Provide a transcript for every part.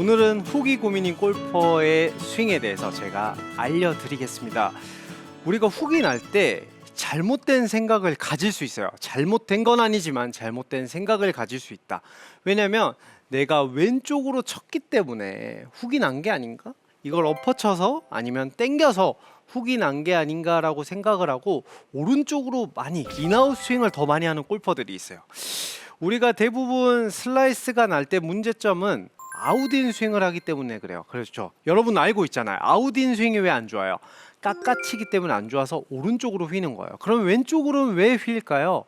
오늘은 후기 고민인 골퍼의 스윙에 대해서 제가 알려드리겠습니다. 우리가 후기 날 때 잘못된 생각을 가질 수 있어요. 잘못된 건 아니지만 잘못된 생각을 가질 수 있다. 왜냐면 내가 왼쪽으로 쳤기 때문에 훅이 난게 아닌가? 이걸 엎어쳐서 아니면 땡겨서 훅이 난 게 아닌가라고 생각을 하고 오른쪽으로 많이 인아웃 스윙을 더 많이 하는 골퍼들이 있어요. 우리가 대부분 슬라이스가 날 때 문제점은 아웃인 스윙을 하기 때문에 그래요. 그렇죠. 여러분 알고 있잖아요. 아웃인 스윙이 왜 안 좋아요? 깎아치기 때문에 안 좋아서 오른쪽으로 휘는 거예요. 그럼 왼쪽으로는 왜 휠까요?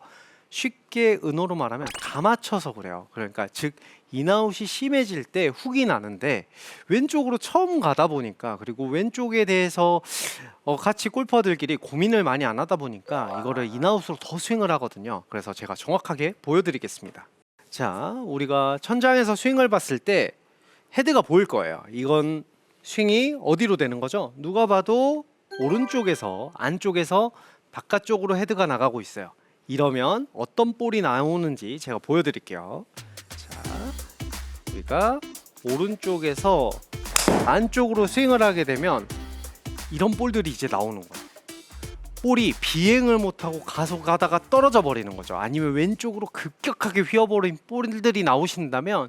쉽게 은어로 말하면 감아쳐서 그래요. 그러니까 즉 인아웃이 심해질 때 훅이 나는데 왼쪽으로 처음 가다 보니까 그리고 왼쪽에 대해서 어, 같이 골퍼들끼리 고민을 많이 안 하다 보니까 이거를 인아웃으로 더 스윙을 하거든요. 그래서 제가 정확하게 보여드리겠습니다. 자, 우리가 천장에서 스윙을 봤을 때 헤드가 보일 거예요. 이건 스윙이 어디로 되는 거죠? 누가 봐도 오른쪽에서 안쪽에서 바깥쪽으로 헤드가 나가고 있어요. 이러면 어떤 볼이 나오는지 제가 보여드릴게요. 자, 우리가 오른쪽에서 안쪽으로 스윙을 하게 되면 이런 볼들이 이제 나오는 거예요. 볼이 비행을 못하고 가속 가다가 떨어져 버리는 거죠. 아니면 왼쪽으로 급격하게 휘어버린 볼들이 나오신다면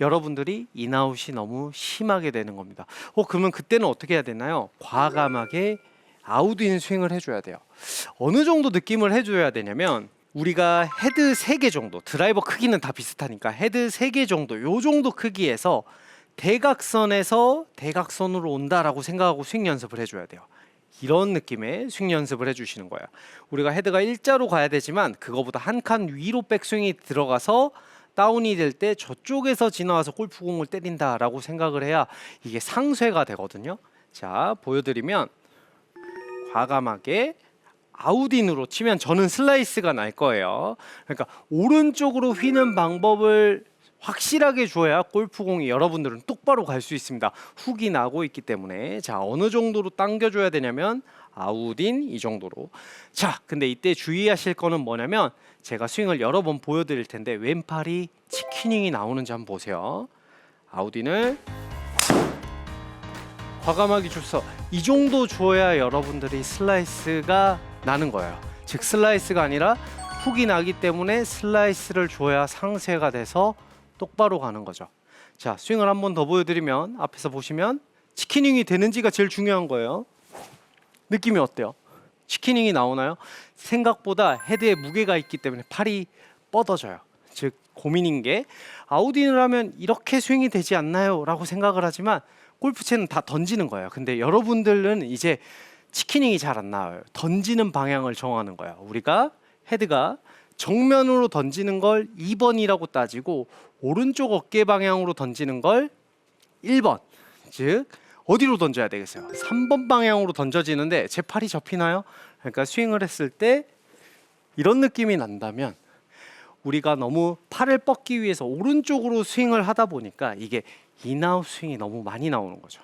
여러분들이 인아웃이 너무 심하게 되는 겁니다. 어 그러면 그때는 어떻게 해야 되나요? 과감하게 아웃인 스윙을 해줘야 돼요. 어느 정도 느낌을 해줘야 되냐면 우리가 헤드 3개 정도 드라이버 크기는 다 비슷하니까 헤드 3개 정도 요 정도 크기에서 대각선에서 대각선으로 온다라고 생각하고 스윙 연습을 해줘야 돼요. 이런 느낌의 스윙 연습을 해주시는 거예요. 우리가 헤드가 일자로 가야 되지만 그거보다 한 칸 위로 백스윙이 들어가서 다운이 될 때 저쪽에서 지나와서 골프공을 때린다라고 생각을 해야 이게 상쇄가 되거든요. 자 보여드리면 과감하게 아웃인으로 치면 저는 슬라이스가 날 거예요. 그러니까 오른쪽으로 휘는 방법을 확실하게 줘야 골프공이 여러분들은 똑바로 갈 수 있습니다. 훅이 나고 있기 때문에 자 어느 정도로 당겨줘야 되냐면 아웃인 이 정도로 자 근데 이때 주의하실 거는 뭐냐면 제가 스윙을 여러 번 보여드릴 텐데 왼팔이 치키닝이 나오는지 한번 보세요. 아웃인을 과감하게 줘서 이 정도 줘야 여러분들이 슬라이스가 나는 거예요. 즉 슬라이스가 아니라 훅이 나기 때문에 슬라이스를 줘야 상쇄가 돼서 똑바로 가는 거죠. 자 스윙을 한 번 더 보여드리면 앞에서 보시면 치키닝이 되는지가 제일 중요한 거예요. 느낌이 어때요? 치키닝이 나오나요? 생각보다 헤드에 무게가 있기 때문에 팔이 뻗어져요. 즉 고민인 게 아웃인을 하면 이렇게 스윙이 되지 않나요?라고 생각을 하지만 골프채는 다 던지는 거예요. 근데 여러분들은 이제 치키닝이 잘 안 나와요. 던지는 방향을 정하는 거예요. 우리가 헤드가 정면으로 던지는 걸 2번이라고 따지고 오른쪽 어깨 방향으로 던지는 걸 1번. 즉 어디로 던져야 되겠어요? 3번 방향으로 던져지는데 제 팔이 접히나요? 그러니까 스윙을 했을 때 이런 느낌이 난다면 우리가 너무 팔을 뻗기 위해서 오른쪽으로 스윙을 하다 보니까 이게 인아웃 스윙이 너무 많이 나오는 거죠.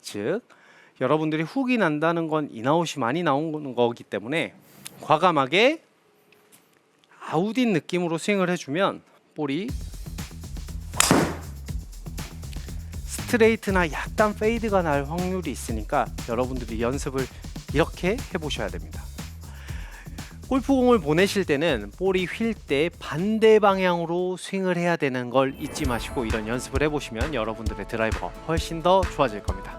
즉 여러분들이 훅이 난다는 건 인아웃이 많이 나오는 거기 때문에 과감하게 아웃인 느낌으로 스윙을 해주면 볼이 스트레이트나 약간 페이드가 날 확률이 있으니까 여러분들이 연습을 이렇게 해보셔야 됩니다. 골프공을 보내실 때는 볼이 휠 때 반대 방향으로 스윙을 해야 되는 걸 잊지 마시고 이런 연습을 해보시면 여러분들의 드라이버가 훨씬 더 좋아질 겁니다.